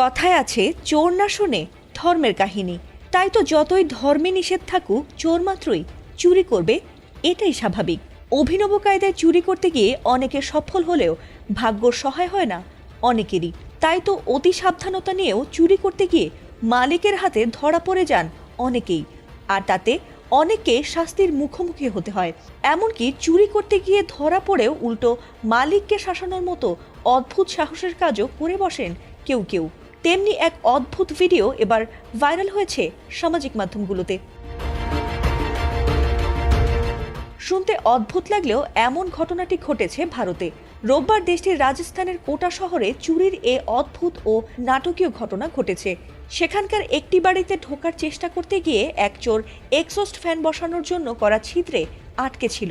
কথায় আছে, চোর না শোনে ধর্মের কাহিনী। তাই তো যতই ধর্মে নিষেধ থাকুক, চোর মাত্রই চুরি করবে, এটাই স্বাভাবিক। অভিনব কায়দায় চুরি করতে গিয়ে অনেকে সফল হলেও ভাগ্য সহায় হয় না অনেকেরই। তাই তো অতি সাবধানতা নিয়েও চুরি করতে গিয়ে মালিকের হাতে ধরা পড়ে যান অনেকেই। আর তাতে অনেককে শাস্তির মুখোমুখি হতে হয়। এমনকি চুরি করতে গিয়ে ধরা পড়েও উল্টো মালিককে শাসানোর মতো অদ্ভুত সাহসের কাজও করে বসেন কেউ কেউ। তেমনি এক অদ্ভুত ভিডিও এবার ভাইরাল হয়েছে সামাজিক মাধ্যমগুলোতে। শুনতে অদ্ভুত লাগলেও এমন ঘটনাটি ঘটেছে ভারতে। রোববার দেশটির রাজস্থানের কোটা শহরে চুরির এ অদ্ভুত ও নাটকীয় ঘটনা ঘটেছে। সেখানকার একটি বাড়িতে ঢোকার চেষ্টা করতে গিয়ে এক চোর এক্সস্ট ফ্যান বসানোর জন্য করা ছিদ্রে আটকে ছিল।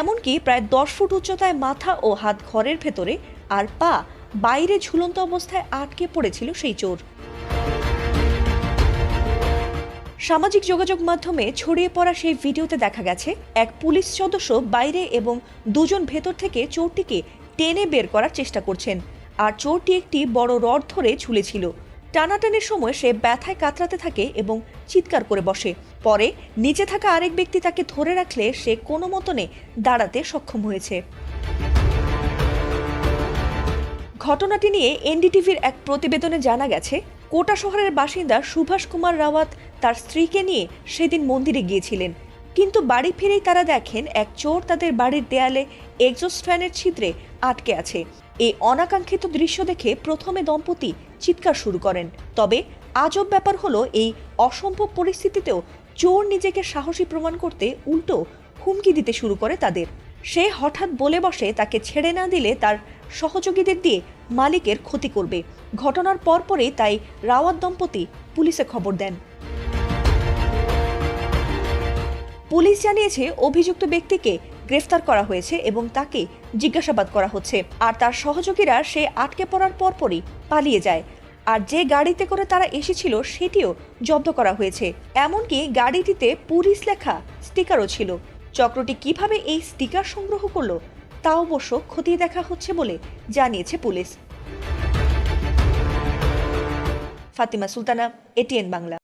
এমনকি প্রায় দশ ফুট উচ্চতায় মাথা ও হাত ঘরের ভেতরে আর পা বাইরে ঝুলন্ত অবস্থায় আটকে পড়েছিল সেই চোর। সামাজিক যোগাযোগ মাধ্যমে ছড়িয়ে পড়া সেই ভিডিওতে দেখা গেছে, এক পুলিশ সদস্য বাইরে এবং দুজন ভেতর থেকে চোরটিকে টেনে বের করার চেষ্টা করছেন, আর চোরটি একটি বড় রড ধরে ঝুলেছিল। টানাটানির সময় সে ব্যথায় কাতরাতে থাকে এবং চিৎকার করে বসে। পরে নিচে থাকা আরেক ব্যক্তি তাকে ধরে রাখলে সে কোনো মতনে দাঁড়াতে সক্ষম হয়েছে। ঘটনাটি নিয়ে এনডিটিভির এক প্রতিবেদনে জানা গেছে, কোটা শহরের বাসিন্দা সুভাষ কুমার রাওয়াত তার স্ত্রীকে নিয়ে সেদিন মন্দিরে গিয়েছিলেন। কিন্তু বাড়ি ফিরেই তারা দেখেন এক চোর তাদের বাড়ির দেয়ালে এক্সস্ট ফ্যানের ছিদ্রে আটকে আছে। এই অনাকাঙ্ক্ষিত দৃশ্য দেখে প্রথমে দম্পতি চিৎকার শুরু করেন। তবে আজব ব্যাপার হলো, এই অসম্ভব পরিস্থিতিতেও চোর নিজেকে সাহসী প্রমাণ করতে উল্টো হুমকি দিতে শুরু করে তাদের। সে হঠাৎ বলে বসে তাকে ছেড়ে না দিলে তার সহযোগীদের দিয়ে মালিকের ক্ষতি করবে। ঘটনার পরপরই তাই রাওয়াত দম্পতি পুলিশে খবর দেন। পুলিশ জানিয়েছে, অভিযুক্ত ব্যক্তিকে গ্রেফতার করা হয়েছে এবং তাকে জিজ্ঞাসাবাদ করা হচ্ছে। আর তার সহযোগীরা সে আটকে পড়ার পরপরই পালিয়ে যায়। আর যে গাড়িতে করে তারা এসেছিল, সেটিও জব্দ করা হয়েছে। এমনকি গাড়িটিতে পুলিশ লেখা স্টিকারও ছিল। চক্রটি কীভাবে এই স্টিকার সংগ্রহ করল, তা অবশ্য খতিয়ে দেখা হচ্ছে বলে জানিয়েছে পুলিশ। ফাতিমা সুলতানা এটিএন বাংলা।